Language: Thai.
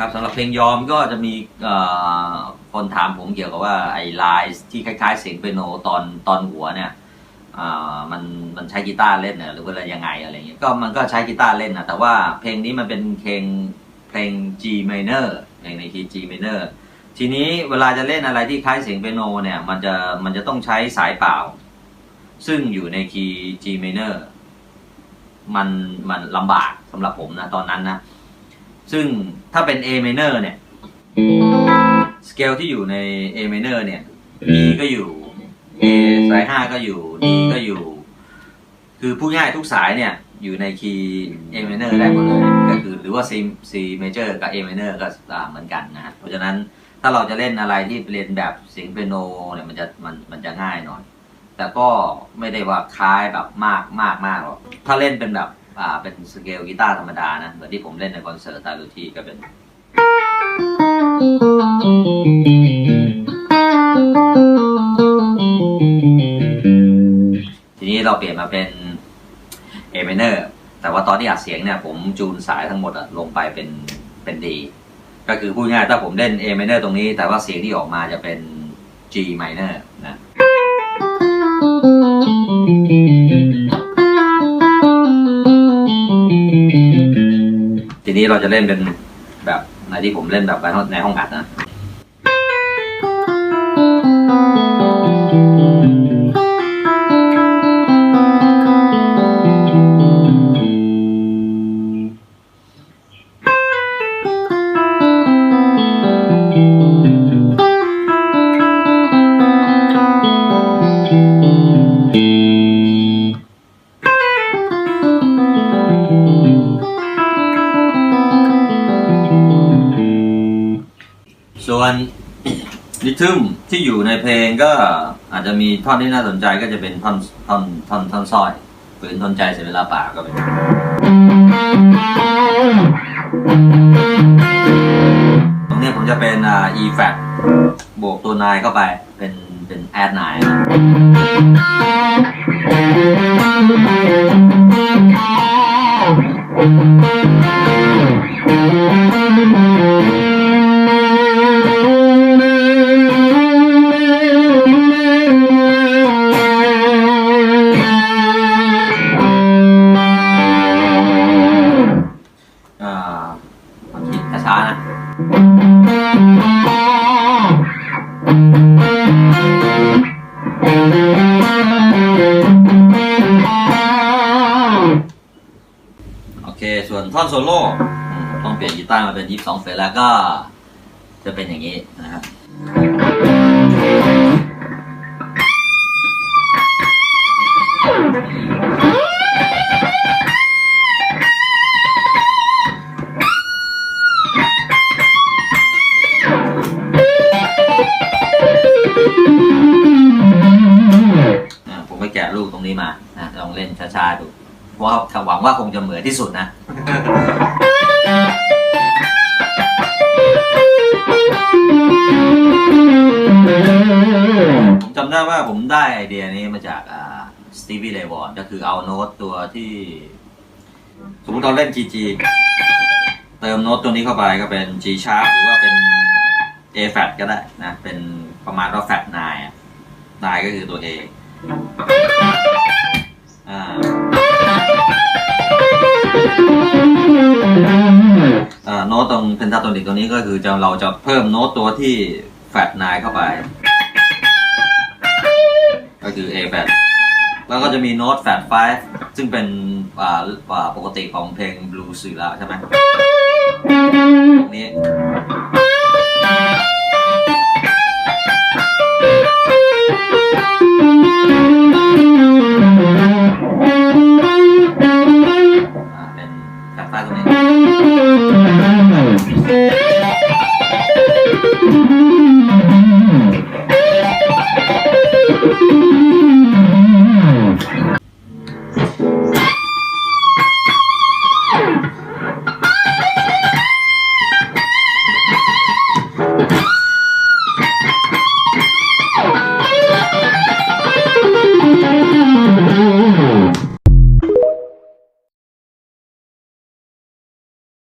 ครับสำหรับเพลงยอมก็จะมีคนถามผมเกี่ยวกับว่าไอ้ลายที่คล้ายๆเสียงเปียโนตอนตอนหัวเนี่ยมันมันใช้กีตาร์เล่นเนี่ยหรือว่ายังไงอะไรเงี้ยก็มันก็ใช้กีตาร์เล่นนะแต่ว่าเพลงนี้มันเป็นเพลงเพลง G minor เพลงในคีย์ G minor ทีนี้เวลาจะเล่นอะไรที่คล้ายเสียงเปียโนเนี่ยมันจะมันจะต้องใช้สายเปล่า ซึ่งอยู่ในคีย์ G minor มันมันลำบากสำหรับผมนะตอนนั้นนะ ซึ่งถ้าเป็น A minor เนี่ย สเกลที่อยู่ใน A minor เนี่ย E ก็อยู่ A สายห้าก็อยู่ D ก็อยู่ คือพูดง่ายทุกสายเนี่ย อยู่ในคีย์ A minor ได้หมดเลย ก็คือหรือว่า C C major กับ A minor ก็อ่าเหมือนกันนะฮะเพราะฉะนั้นถ้าเราจะเล่นอะไรที่เรียนแบบเสียงเปียโนเนี่ยมันจะมันมันจะง่ายหน่อย แต่ก็ไม่ได้ว่าคล้ายแบบมากมากมากหรอกถ้าเล่นเป็นแบบ อ่าเป็นสเกลกีตาร์ธรรมดานะเหมือนที่ผมเล่นในคอนเสิร์ตตาลูทีก็เป็น ทีนี้เราเปลี่ยนมาเป็น A minor แต่ว่าตอนที่อัดเสียงเนี่ยผมจูนสายทั้งหมดอะลงไปเป็นเป็น D ก็คือพูดง่ายๆถ้าผมเล่น A minor ตรงนี้ แต่ว่าเสียงที่ออกมาจะเป็น G minor นะ นี้เราจะเล่นเป็นแบบในที่ผมเล่นแบบในห้องในห้องอัดนะ ส่วนริทึมที่อยู่ในเพลงก็อาจจะมีท่อนที่น่าสนใจก็จะเป็นท่อนท่อนท่อนท่อนสร้อยปืนทนใจเสียเวลาป่าก็เป็นตรงเนี้ยผมจะเป็นอ่า e flat บวกตัวนายเข้าไปเป็นเป็น add นายนะ ส่วนท่อนโซโล่ต้องเปลี่ยนกีตาร์มาเป็น22เฟรแล้วก็ จะเป็นอย่างนี้นะครับผมไปแกะรูปตรงนี้มาลองเล่นช้าๆดู ว่าหวังว่าคงจะเหมือนที่สุดนะ ผมจำได้ว่าผมได้ไอเดียนี้มาจากสตีวีเลวอนก็คือเอาโน้ตตัวที่ สมมติเราเล่น G G เติมโน้ตตัวนี้เข้าไปก็เป็น G sharp หรือว่าเป็น A flat ก็ได้นะ เป็นประมาณว่า flat 9อะนายก็คือตัว A โน้ตตรงเพนทาโทนิกตัวนี้ก็คือจะเราจะเพิ่มโน้ตตัวที่แฟดนายเข้าไป ก็คือ A แฟดแล้วก็จะมีโน้ตแฟดไฟซึ่งเป็นอ่าอ่าปกติของเพลงบลูสีละใช่ไหมตรงนี้เป็นแฟดไฟตรงนี้